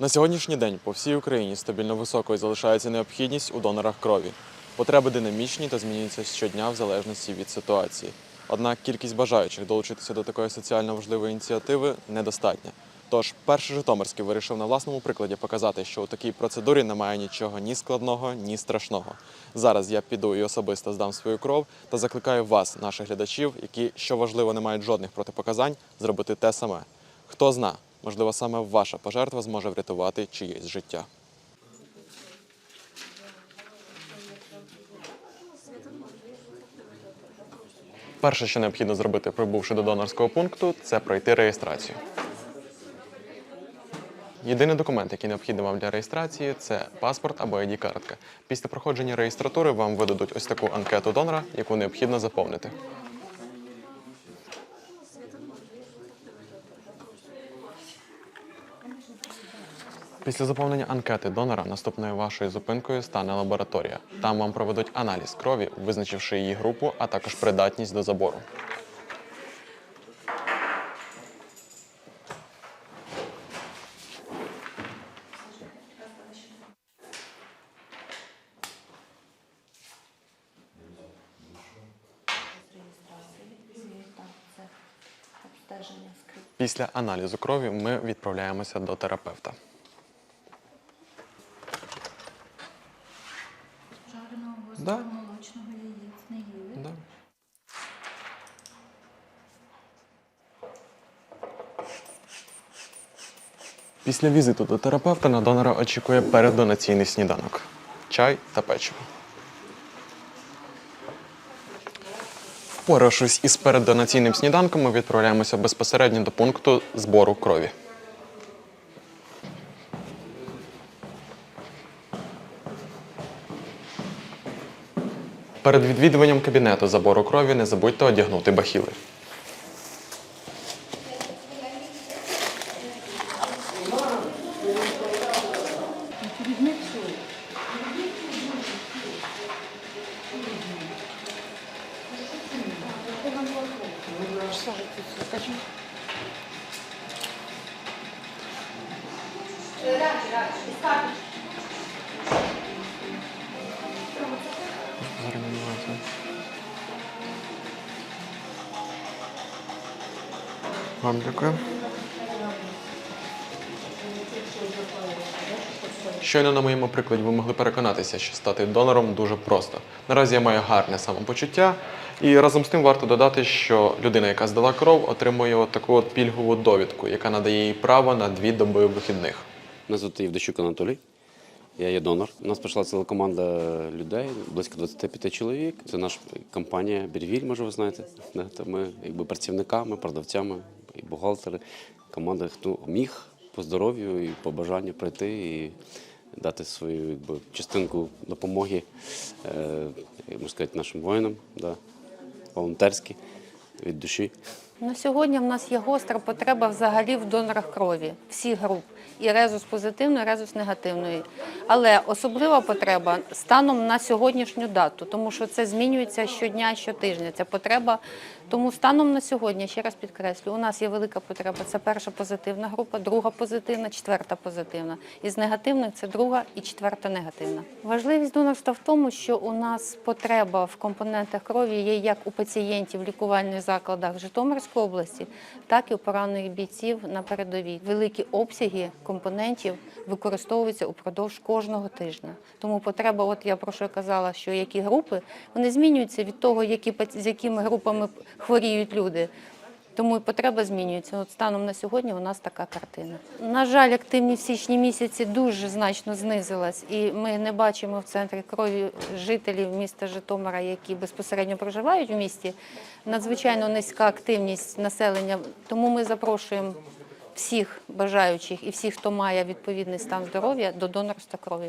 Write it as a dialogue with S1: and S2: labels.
S1: На сьогоднішній день по всій Україні стабільно високою залишається необхідність у донорах крові. Потреби динамічні та змінюються щодня в залежності від ситуації. Однак кількість бажаючих долучитися до такої соціально важливої ініціативи недостатня. Тож перший Житомирський вирішив на власному прикладі показати, що у такій процедурі немає нічого ні складного, ні страшного. Зараз я піду і особисто здам свою кров та закликаю вас, наших глядачів, які, що важливо, не мають жодних протипоказань, зробити те саме. Хто зна, можливо, саме ваша пожертва зможе врятувати чиєсь життя. Перше, що необхідно зробити, прибувши до донорського пункту, це пройти реєстрацію. Єдиний документ, який необхідний вам для реєстрації, це паспорт або id картка Після проходження реєстратури вам видадуть ось таку анкету донора, яку необхідно заповнити. Після заповнення анкети донора наступною вашою зупинкою стане лабораторія. Там вам проведуть аналіз крові, визначивши її групу, а також придатність до забору. Після аналізу крові ми відправляємося до терапевта. Да.
S2: молочного яєць не їли.
S1: Да. Після візиту до терапевта на донора очікує переддонаційний сніданок чай та печиво. Впоравшись із переддонаційним сніданком, ми відправляємося безпосередньо до пункту збору крові. Перед відвідуванням кабінету забору крові не забудьте одягнути бахіли. Вам дякую. Щойно на моєму прикладі ви могли переконатися, що стати донором дуже просто. Наразі я маю гарне самопочуття, і разом з тим варто додати, що людина, яка здала кров, отримує от таку от пільгову довідку, яка надає їй право на дві доби вихідних.
S3: Мене звати Євдощук Анатолій. Я є донор. У нас прийшла ціла команда людей, близько 25 чоловік. Це наша компанія Бірвіль, може ви знаєте. Ми якби працівниками, продавцями і бухгалтери. Команда, хто міг по здоров'ю і по бажанню прийти і дати свою якби, частинку допомоги, е, можна сказати, нашим воїнам, да, волонтерські від душі.
S2: На сьогодні в нас є гостра потреба взагалі в донорах крові всіх груп. І резус позитивної, і резус негативної. Але особлива потреба станом на сьогоднішню дату, тому що це змінюється щодня, щотижня. Ця потреба. Тому станом на сьогодні, ще раз підкреслю, у нас є велика потреба. Це перша позитивна група, друга позитивна, четверта позитивна. Із негативних це друга і четверта негативна. Важливість донорства в тому, що у нас потреба в компонентах крові є як у пацієнтів в лікувальних закладах Житомирської області, так і у поранених бійців на передовій. Великі обсяги компонентів використовуються упродовж кожного тижня. Тому потреба, от я про що казала, що які групи, вони змінюються від того, які з якими групами хворіють люди. Тому і потреба змінюється. От станом на сьогодні у нас така картина. На жаль, активність в січні місяці дуже значно знизилась, і ми не бачимо в центрі крові жителів міста Житомира, які безпосередньо проживають в місті. Надзвичайно низька активність населення. Тому ми запрошуємо всіх бажаючих і всіх, хто має відповідний стан здоров'я, до донорства крові.